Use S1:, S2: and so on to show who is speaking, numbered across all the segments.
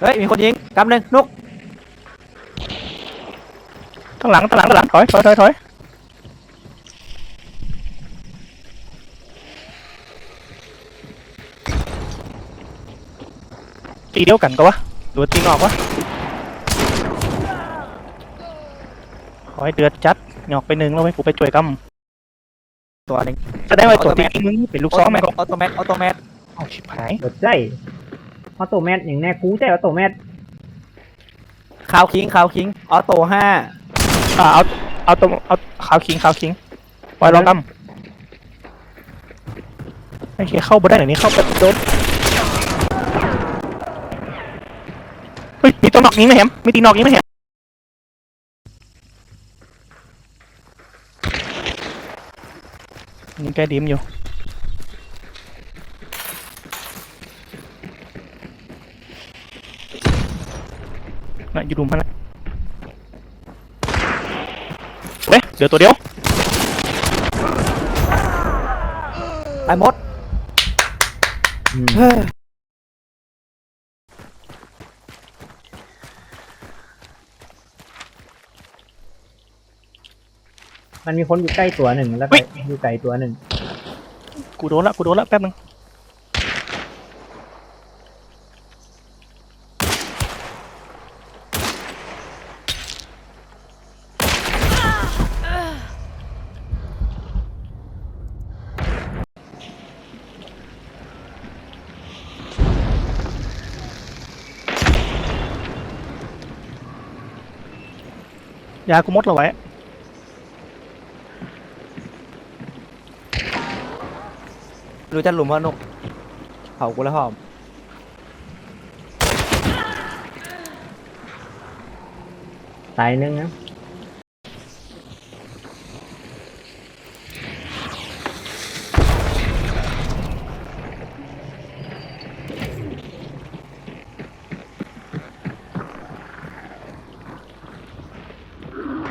S1: เฮ้ย มีคนยิงกำหนึ่งนุก
S2: ตั้งหลังตั้งหลังตั้งหลังถอยถอยถอยถอยตีเดียวกันก็วะหรือว่าตีนอกวะขอให้เดือดจัดหยอกไปหนึ่งแล้วให้กูไปช่วยก
S1: ตัวหนึ่งำ
S2: แสดงว่าตัวตีมึงเป็นลูกซ้อมไหมก็
S1: ออโตแมทออโตแมท
S2: เอาชิบหาย
S3: เปิดใจ ออโตแมทอย่างแน่กูใจออโตแมท
S1: ขาวคิงขาวคิงออโตห้า
S2: อ่าเอาเอาตัวเอาขาวคิงขาวคิงปล่อยลองกำไม่เคเข้าบ่ได้ไหนนี้เข้าไปโดนเฮ้ยมีตัวนอกยิงไหมแฮมมีตีนอกยิงไหมแฮมยิงแกดิมอยู่ น่ะอยู่ดุมพันนะเฮ้ยเดี๋ยวตัวเดียว
S1: ไอ้มด
S3: อืม
S1: เฮ้ย
S3: มันมีคนอยู่ใกล้ตัวหนึ่งแล้วก็อยู่ไกลตัวหนึ่ง
S2: กูโดนละกูโดนละแป๊บนึง ยากูหมดแล้วไว้
S1: รู้จักหลุมว่านุกเผากูแล้วหอม
S3: ตายหนึ่งนะ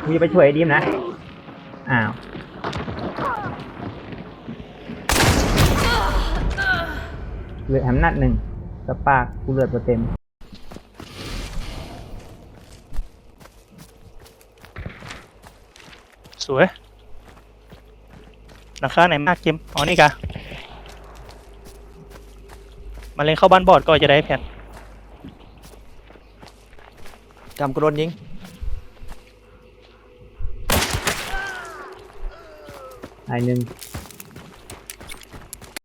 S3: กูจะไปช่วยไอ้ดีมนะ อ้าว เหลือแฮมนัดหนึ่งสปากกูเลือดตัวเต็ม
S2: สวยหลังคาไหนมากเกมอ๋อนี่กะมาเล่นเข้าบ้านบอดก็จะได้แผ่น
S1: กำกูโดนยิง
S3: ตายหนึ่ง